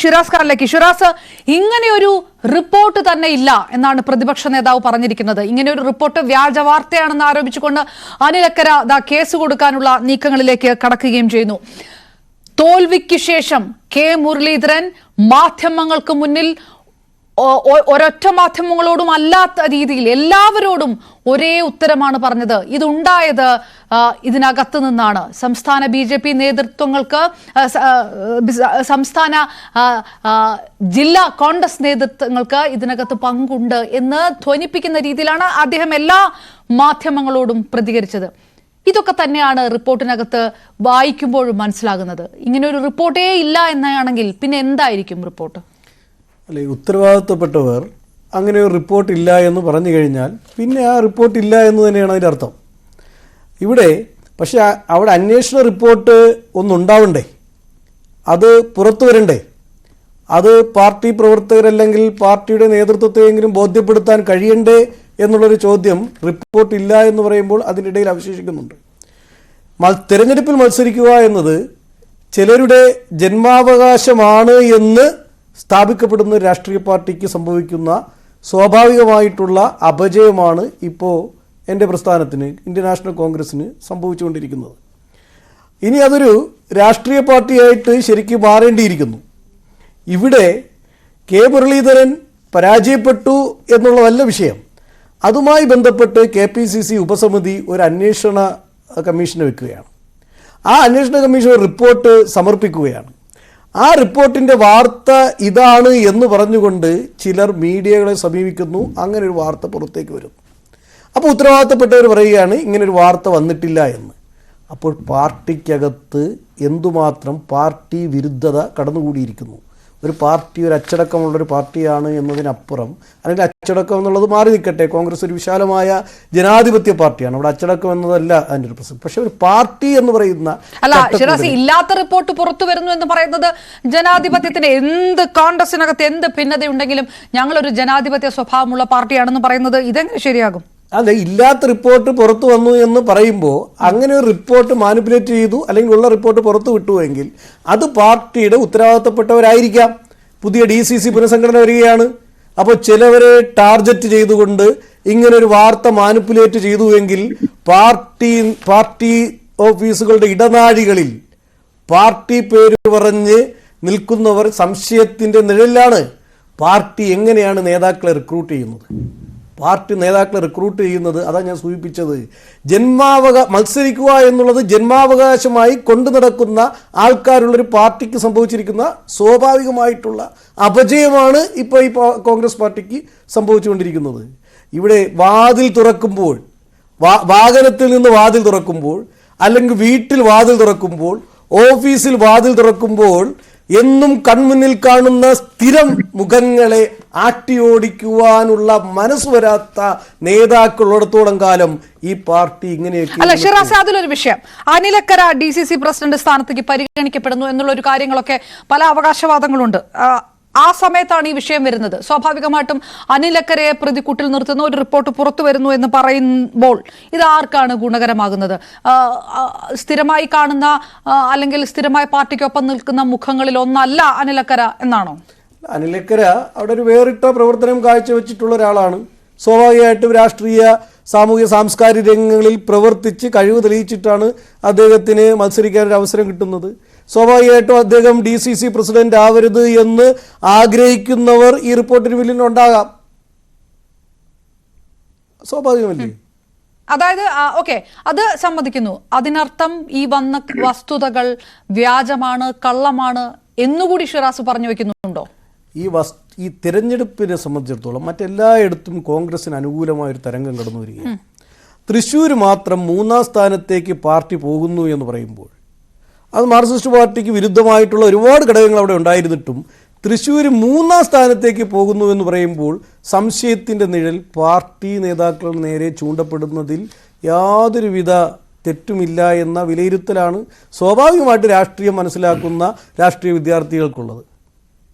Shiraz ഖാനിലേക്ക് Shiraz ഇങ്ങനെ ഒരു report തന്നെ ഇല്ല എന്നാണ് പ്രതിപക്ഷ നേതാവ് പറഞ്ഞിരിക്കുന്നത്. ഇങ്ങനെ ഒരു റിപ്പോർട്ട് വ്യാജ വാർത്തയാണെന്ന് ആരോപിച്ചുകൊണ്ട് അനിലക്കര കേസ് കൊടുക്കാനുള്ള നീക്കങ്ങളിലേക്ക് കടക്കുകയും ചെയ്യുന്നു. തോൽവിക്ക് ശേഷം കെ മുരളീധരൻ മാധ്യമങ്ങൾക്ക് മുന്നിൽ ഒരൊറ്റ മാധ്യമങ്ങളോടും അല്ലാത്ത രീതിയിൽ എല്ലാവരോടും ഒരേ ഉത്തരമാണ് പറഞ്ഞത്. ഇതുണ്ടായത് ഇതിനകത്ത് നിന്നാണ്. സംസ്ഥാന ബി ജെ പി നേതൃത്വങ്ങൾക്ക് സംസ്ഥാന ജില്ലാ കോൺഗ്രസ് നേതൃത്വങ്ങൾക്ക് ഇതിനകത്ത് പങ്കുണ്ട് എന്ന് ധ്വനിപ്പിക്കുന്ന രീതിയിലാണ് അദ്ദേഹം എല്ലാ മാധ്യമങ്ങളോടും പ്രതികരിച്ചത്. ഇതൊക്കെ തന്നെയാണ് റിപ്പോർട്ടിനകത്ത് വായിക്കുമ്പോഴും മനസ്സിലാകുന്നത്. ഇങ്ങനെ ഒരു റിപ്പോർട്ടേ ഇല്ല എന്നാണെങ്കിൽ പിന്നെ എന്തായിരിക്കും റിപ്പോർട്ട്? അല്ലെ ഉത്തരവാദിത്വപ്പെട്ടവർ അങ്ങനെ ഒരു റിപ്പോർട്ട് ഇല്ല എന്ന് പറഞ്ഞു കഴിഞ്ഞാൽ പിന്നെ ആ റിപ്പോർട്ട് ഇല്ല എന്ന് തന്നെയാണ് അതിന്റെ അർത്ഥം. ഇവിടെ പക്ഷേ അവിടെ അന്വേഷണ റിപ്പോർട്ട് ഒന്നുണ്ടാവണ്ടേ അത് പുറത്തു വരണ്ടേ? അത് പാർട്ടി പ്രവർത്തകരല്ലെങ്കിൽ പാർട്ടിയുടെ നേതൃത്വത്തെയെങ്കിലും ബോധ്യപ്പെടുത്താൻ കഴിയണ്ടേ എന്നുള്ളൊരു ചോദ്യം റിപ്പോർട്ട് ഇല്ല എന്ന് പറയുമ്പോൾ അതിനിടയിൽ അവശേഷിക്കുന്നുണ്ട്. തിരഞ്ഞെടുപ്പിൽ മത്സരിക്കുക എന്നത് ചിലരുടെ ജന്മാവകാശമാണ് എന്ന് സ്ഥാപിക്കപ്പെടുന്ന രാഷ്ട്രീയ പാർട്ടിക്ക് സംഭവിക്കുന്ന സ്വാഭാവികമായിട്ടുള്ള അപജയമാണ് ഇപ്പോൾ എന്റെ പ്രസ്ഥാനത്തിന് ഇന്ത്യൻ നാഷണൽ കോൺഗ്രസ്സിന് സംഭവിച്ചുകൊണ്ടിരിക്കുന്നത്. ഇനി അതൊരു രാഷ്ട്രീയ പാർട്ടിയായിട്ട് ശരിക്കും മാറേണ്ടിയിരിക്കുന്നു. ഇവിടെ കെ മുരളീധരൻ പരാജയപ്പെട്ടു എന്നുള്ളതല്ല വിഷയം. അതുമായി ബന്ധപ്പെട്ട് കെ പി സി സി ഉപസമിതി ഒരു അന്വേഷണ കമ്മീഷനെ വെക്കുകയാണ്. ആ അന്വേഷണ കമ്മീഷൻ റിപ്പോർട്ട് സമർപ്പിക്കുകയാണ്. ആ റിപ്പോർട്ടിന്റെ വാർത്ത ഇതാണ് എന്ന് പറഞ്ഞുകൊണ്ട് ചിലർ മീഡിയകളെ സമീപിക്കുന്നു. അങ്ങനെ ഒരു വാർത്ത പുറത്തേക്ക് വരും. അപ്പോൾ ഉത്തരവാദിത്തപ്പെട്ടവർ പറയുകയാണ് ഇങ്ങനൊരു വാർത്ത വന്നിട്ടില്ല എന്ന്. അപ്പോൾ പാർട്ടിക്കകത്ത് എന്തുമാത്രം പാർട്ടി വിരുദ്ധത കടന്നുകൂടിയിരിക്കുന്നു? ഒരു പാർട്ടി ഒരു അച്ചടക്കമുള്ളൊരു പാർട്ടിയാണ് എന്നതിനപ്പുറം അല്ലെങ്കിൽ അച്ചടക്കം എന്നുള്ളത് മാറി നിൽക്കട്ടെ. കോൺഗ്രസ് ഒരു വിശാലമായ ജനാധിപത്യ പാർട്ടിയാണ്. അവിടെ അച്ചടക്കം എന്നതല്ല അതിന്റെ ഒരു പ്രശ്നം പക്ഷേ ഒരു പാർട്ടി എന്ന് പറയുന്ന അല്ല ഷിറാസി ഇല്ലാത്ത റിപ്പോർട്ട് പുറത്തു വരുന്നു എന്ന് പറയുന്നത് ജനാധിപത്യത്തിന് എന്ത് കോൺഗ്രസിനകത്ത് എന്ത് ഭിന്നതയുണ്ടെങ്കിലും ഞങ്ങളൊരു ജനാധിപത്യ സ്വഭാവമുള്ള പാർട്ടിയാണെന്ന് പറയുന്നത് ഇതെങ്ങനെ ശരിയാകും? അല്ല ഇല്ലാത്ത റിപ്പോർട്ട് പുറത്തു വന്നു എന്ന് പറയുമ്പോൾ അങ്ങനെ ഒരു റിപ്പോർട്ട് മാനിപ്പുലേറ്റ് ചെയ്തു അല്ലെങ്കിൽ ഉള്ള റിപ്പോർട്ട് പുറത്തു വിട്ടുവെങ്കിൽ അത് പാർട്ടിയുടെ ഉത്തരവാദിത്തപ്പെട്ടവരായിരിക്കാം. പുതിയ ഡി സി സി പുനഃസംഘടന വരികയാണ്. അപ്പോൾ ചിലവരെ ടാർഗറ്റ് ചെയ്തുകൊണ്ട് ഇങ്ങനെ ഒരു വാർത്ത മാനിപ്പുലേറ്റ് ചെയ്തുവെങ്കിൽ പാർട്ടി പാർട്ടി ഓഫീസുകളുടെ ഇടനാഴികളിൽ പാർട്ടി പേര് പറഞ്ഞ് നിൽക്കുന്നവർ സംശയത്തിന്റെ നിഴലിലാണ്. പാർട്ടി എങ്ങനെയാണ് നേതാക്കളെ റിക്രൂട്ട് ചെയ്യുന്നത്? പാർട്ടി നേതാക്കളെ റിക്രൂട്ട് ചെയ്യുന്നത് അതാ ഞാൻ സൂചിപ്പിച്ചത്. ജന്മാവകാ മത്സരിക്കുക എന്നുള്ളത് ജന്മാവകാശമായി കൊണ്ടു നടക്കുന്ന ആൾക്കാരുള്ളൊരു പാർട്ടിക്ക് സംഭവിച്ചിരിക്കുന്ന സ്വാഭാവികമായിട്ടുള്ള അപജയമാണ് ഇപ്പോൾ ഈ കോൺഗ്രസ് പാർട്ടിക്ക് സംഭവിച്ചുകൊണ്ടിരിക്കുന്നത്. ഇവിടെ വാതിൽ തുറക്കുമ്പോൾ വാഹനത്തിൽ നിന്ന് വാതിൽ തുറക്കുമ്പോൾ അല്ലെങ്കിൽ വീട്ടിൽ വാതിൽ തുറക്കുമ്പോൾ ഓഫീസിൽ വാതിൽ തുറക്കുമ്പോൾ എന്നും കൺമുന്നിൽ കാണുന്ന സ്ഥിരം മുഖങ്ങളെ ആട്ടിയോടിക്കുവാനുള്ള മനസ്സ് വരാത്ത നേതാക്കളുള്ളിടത്തോളം കാലം ഈ പാർട്ടി ഇങ്ങനെയൊക്കെ അല്ല ഷിറാസ് അതിലൊരു വിഷയം. Anilakkara D C C president സ്ഥാനത്തേക്ക് പരിഗണിക്കപ്പെടുന്നു എന്നുള്ള ഒരു കാര്യങ്ങളൊക്കെ പല അവകാശവാദങ്ങളുണ്ട്. ആ, സമയത്താണ് ഈ വിഷയം വരുന്നത്. സ്വാഭാവികമായിട്ടും അനിലക്കരയെ പ്രതിക്കൂട്ടിൽ നിർത്തുന്ന ഒരു റിപ്പോർട്ട് പുറത്തു വരുന്നു എന്ന് പറയുമ്പോൾ ഇത് ആർക്കാണ് ഗുണകരമാകുന്നത്? സ്ഥിരമായി കാണുന്ന അല്ലെങ്കിൽ സ്ഥിരമായി പാർട്ടിക്കൊപ്പം നിൽക്കുന്ന മുഖങ്ങളിൽ ഒന്നല്ല അനിലക്കര എന്നാണോ? അനിലക്കര അവിടെ ഒരു വേറിട്ട പ്രവർത്തനം കാഴ്ചവെച്ചിട്ടുള്ള ഒരാളാണ്. സ്വാഭാവികമായിട്ടും രാഷ്ട്രീയ സാമൂഹ്യ സാംസ്കാരിക രംഗങ്ങളിൽ പ്രവർത്തിച്ച് കഴിവ് തെളിയിച്ചിട്ടാണ് അദ്ദേഹത്തിന് മത്സരിക്കാൻ ഒരു അവസരം കിട്ടുന്നത്. സ്വാഭാവികമായിട്ടും അദ്ദേഹം ഡി സി സി പ്രസിഡന്റ് ആവരുത് എന്ന് ആഗ്രഹിക്കുന്നവർ ഈ റിപ്പോർട്ടിന് പിന്നിൽ ഉണ്ടാകാം. സ്വാഭാവികമല്ലേ? അതായത് ഓക്കെ അത് സമ്മതിക്കുന്നു. അതിനർത്ഥം ഈ വന്ന വസ്തുതകൾ വ്യാജമാണ് കള്ളമാണ് എന്നുകൂടി ഷിറാസ് പറഞ്ഞു വെക്കുന്നുണ്ടോ? ഈ വസ് ഈ തിരഞ്ഞെടുപ്പിനെ സംബന്ധിച്ചിടത്തോളം മറ്റെല്ലായിടത്തും കോൺഗ്രസിന് അനുകൂലമായ ഒരു തരംഗം കടന്നു വരികയാണ് തൃശ്ശൂർ മാത്രം മൂന്നാം സ്ഥാനത്തേക്ക് പാർട്ടി പോകുന്നു എന്ന് പറയുമ്പോൾ അത് മാർക്സിസ്റ്റ് പാർട്ടിക്ക് വിരുദ്ധമായിട്ടുള്ള ഒരുപാട് ഘടകങ്ങൾ അവിടെ ഉണ്ടായിരുന്നിട്ടും തൃശ്ശൂർ മൂന്നാം സ്ഥാനത്തേക്ക് പോകുന്നു എന്ന് പറയുമ്പോൾ സംശയത്തിന്റെ നിഴൽ പാർട്ടി നേതാക്കൾ നേരെ ചൂണ്ടപ്പെടുന്നതിൽ യാതൊരുവിധ തെറ്റുമില്ല എന്ന വിലയിരുത്തലാണ് സ്വാഭാവികമായിട്ട് രാഷ്ട്രീയം മനസ്സിലാക്കുന്ന രാഷ്ട്രീയ വിദ്യാർത്ഥികൾക്കുള്ളത്.